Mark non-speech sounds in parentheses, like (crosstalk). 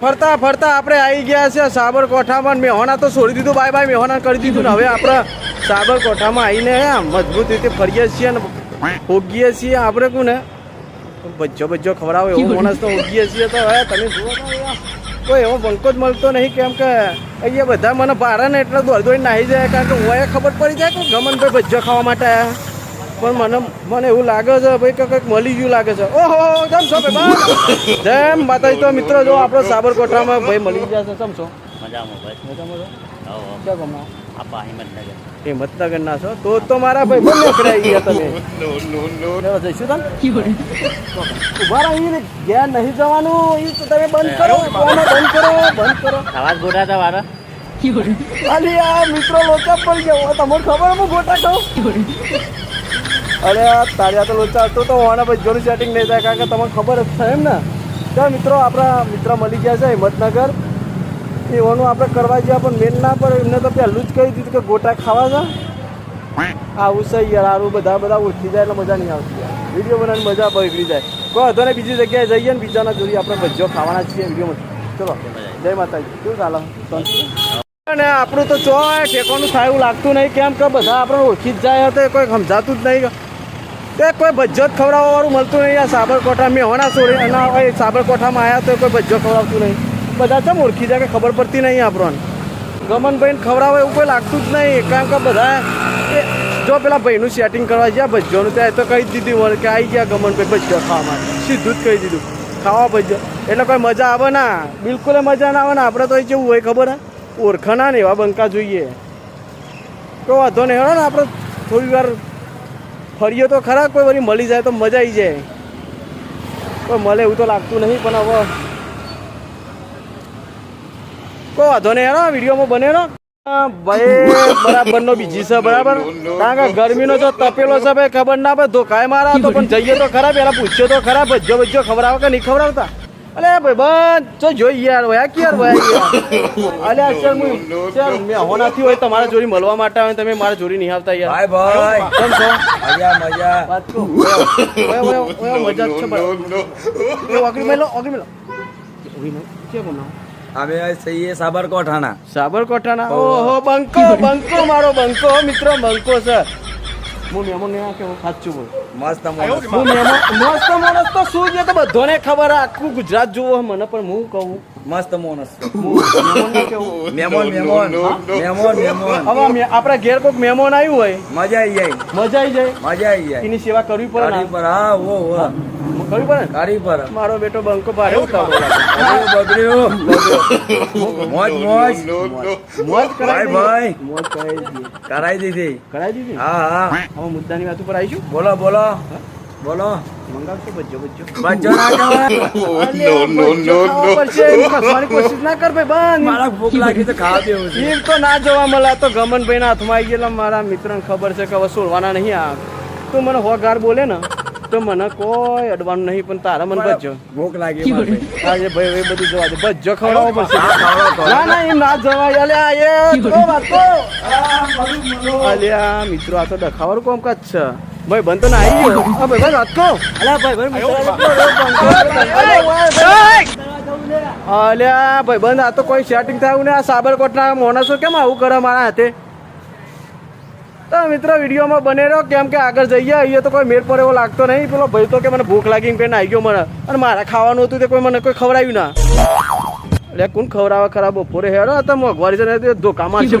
ફરતા ફરતા આપણે આવી ગયા છે સાબરકોઠામાં. મેહોણા તો છોડી દીધું. બાય બાય મેહોણા કરી દીધું ને હવે આપણે સાબરકોઠામાં આવીને મજબૂત રીતે ફરીએ છીએ ને હોગીએ છીએ આપણે કોને? બચ્ચો બચ્ચો ખવડાવો એવો માણસ તો ઉગીએ છીએ તો હવે તમે જુઓ કોઈ એવો બંકો જ મળતો નહીં કેમ કે અહીંયા બધા મને ભારે ને એટલે દોડ દોડી નાહી જાય કારણ કે હું ખબર પડી જાય કે ગમનભાઈ ભજ્જો ખાવા માટે. આયા પણ મને મને એવું લાગે છે ભાઈ કે કંઈક મળી ગયું લાગે છે. ઓહો જમ છો ભાઈ જેમ માતાજી તો મિત્રો જો આપણો સાબરકોઠામાં ભાઈ મળી ગયા છે. સમજો મજામાં બસ. મજામાં છો? ક્યાં ગમો આપા હિંમતનગર. હિંમતનગર ના છો? તો તો મારા ભાઈ પકડાઈ ગયા તમે. (laughs) જઈશું તમે? ઊભા રહી ઘેર નહીં જવાનું. એ તો તમે બંધ કરો બંધ કરો બંધ કરો. આવાજ ગોઠા હતા વારા અલી આ મિત્રો લોચા પડી ગયો. તમને ખબર હું ગોટા ખાઉં? અરે આ તાળિયા તો લોચા હતો તો વાણા ભાઈ જોડું સેટિંગ નહીં થાય કારણ કે તમને ખબર જ છે એમ ને. ચાલ મિત્રો, આપણા મિત્ર મળી ગયા છે હિંમતનગર. એવાનું આપણે કરવા ગયા પણ મેન ના પર એમને તો પહેલું જ કહી દીધું કે ગોટા ખાવા છે આવું છે યાર આરું બધા બધા ઓછી જાય એટલે મજા નહીં આવતી વીડિયો બનાવીને મજા બગડી જાય. કોઈ હતો ને બીજી જગ્યાએ જઈએ ને બીજાના જોડી આપણે ભજ્જો ખાવાના છીએ વિડીયોમાં ચલો, જય માતાજી. કેવું ચાલો? અને આપણું તો ચો ઠેકોનું થાય એવું લાગતું નહીં. કેમ કે બધા આપણે ઓળખી જ જાય તો કોઈ સમજાતું જ નહીં. તે કોઈ ભજ્જો જ ખવડાવવાવાળું મળતું નહીં આ સાબરકોઠા. મેં હોના છોડી અને સાબરકોઠામાં આવ્યા તો કોઈ ભજ્જો ખવડાવતું નહીં. બધા ચમ ઓળખી જાય કે ખબર પડતી નહીં આપણને. ગમનભાઈને ખવડાવે એવું કોઈ લાગતું જ નહીં. કારણ કે બધા જો પેલા ભાઈનું સેટિંગ કરવા ગયા ભજ્જોનું ત્યાં તો કહી દીધું વળી કે આવી ગયા ગમનભાઈ ભજ્જો ખાવા માટે. સીધું જ કહી દીધું. ખાવા ભજ્જો. એટલે કોઈ મજા આવે ના. બિલકુલ મજા ના આવે ને. આપણે તો એ જેવું હોય ખબર હે? ઓળખાના ને એવા બંકા જોઈએ. તો વાંધો નહીં, હેડો ને આપણે થોડી વાર ફરીએ તો ખરા, કોઈ વળી મળી જાય તો મજા આવી જાય. કોઈ મળે એવું તો લાગતું નહીં, પણ હવે કોઈ વાંધો નહીં, હેડો વિડીયોમાં બને હેડો ભાઈ બરાબર નો બીજી છે, બરાબર? કારણ કે ગરમીનો જો તપેલો છે, ભાઈ, ખબર ના ભાઈ ધોકાય મારા તો, પણ જઈએ તો ખરા, પેલા પૂછ્યો તો ખરા ભજ્જો ભજ્જો આવે કે નહીં ખવડાવતા? અલે ભાઈ બંધ. જોઈએ જોઈ યાર વયા કે યાર ભાઈ અલે આ ચાલ મુ ચાલ મે હોનાથી હોય તમારા જોડી મળવા માટે આવે તમે મારા જોડી નહીં આવતા યાર. ભાઈ ભાઈ. કેમ છો? મજા મજા. વાત કો ઓય ઓય ઓય મજા છે ભાઈ એ ઓગળી મેલો ઓગળી મેલો. ઓગળી મેલો કે બનાવ અમે છીએ સાબરકોઠાના. સાબરકોઠાના? ઓહો બંકો બંકો મારો બંકો મિત્રો બંકો છે. હું મેમો ને કે હું સાચું બોલ. મસ્ત માણસ. હું મેમો મસ્ત માણસ તો શું છે તો બધાને ખબર આખું ગુજરાત જોવો મને પણ હું કહું. મસ્ત માણસ હું (laughs) મેમોન મેમોન. મહેમાન મહેમાન હવે આપણા ઘેર કોઈક મહેમાન આવ્યું હોય. મજા આવી જાય. મજા આવી જાય. મજા આવી જાય. એની સેવા કરવી પડે. હા ઓ ઓ. કરવી પડે ને? મારો બેટો બંકો ભારે ઉતાવળો. બગડ્યું, બગડ્યું મોજ મોજ. મોજ કરાવી ભાઈ, ભાઈ. મોજ. કરાઈ દીધી કરાવી દીધી? હા હા. હવે મુદ્દાની વાત ઉપર આવીશું? બોલો બોલો. બોલો. મંગાવશો બચ્ચો બચ્ચો? બચ્ચો ના કોશિશ ના કર ભાઈ બંધ. મારા ભૂખ લાગી તો ખાવા દેવું છે. એમ તો ના જોવા મળે. તો ગમનભાઈ ના હાથમાં આવી ગયેલા. મારા મિત્રને ખબર છે કે હવે સોલવાના નહીં આ તો મને હોગાર બોલે ને તો મને કોઈ અડવાનું નહીં પણ તારા મને બચજો ભૂખ લાગી ભાઈ. આજે ભાઈ એ બધું જવા દે. બચજો ખવડાવો પડશે. ના ના એમ ના જવાય. અલ્યા એ તો વાત. અલ્યા મિત્રો આ તો દખાવો કોમ કચ છે. ભાઈ બંધ તો ના આવી ગયો. હા ભાઈ ભાઈ વાત કહો અલ્યા ભાઈ ભાઈ અલ્યા ભાઈ બંધ આ તો કોઈ સેટિંગ થયું ને આ સાબરકોટના માણસો કેમ આવું કરે મારા હાથે? તો મિત્રો, વિડીયોમાં બને રહ્યો કેમ કે આગળ જઈએ અહીંયા તો કોઈ મેળ પર એવો લાગતો નહીં. પેલો ભાઈ તો કે મને ભૂખ લાગી પેન આવી ગયો મને. અને મારે ખાવાનું હતું તે કોઈ મને કોઈ ખવડાવ્યું ના. એટલે કોણ ખવડાવે ખરા બપોરે? હેડો તો મોંઘવારી છે ધોકા મારશે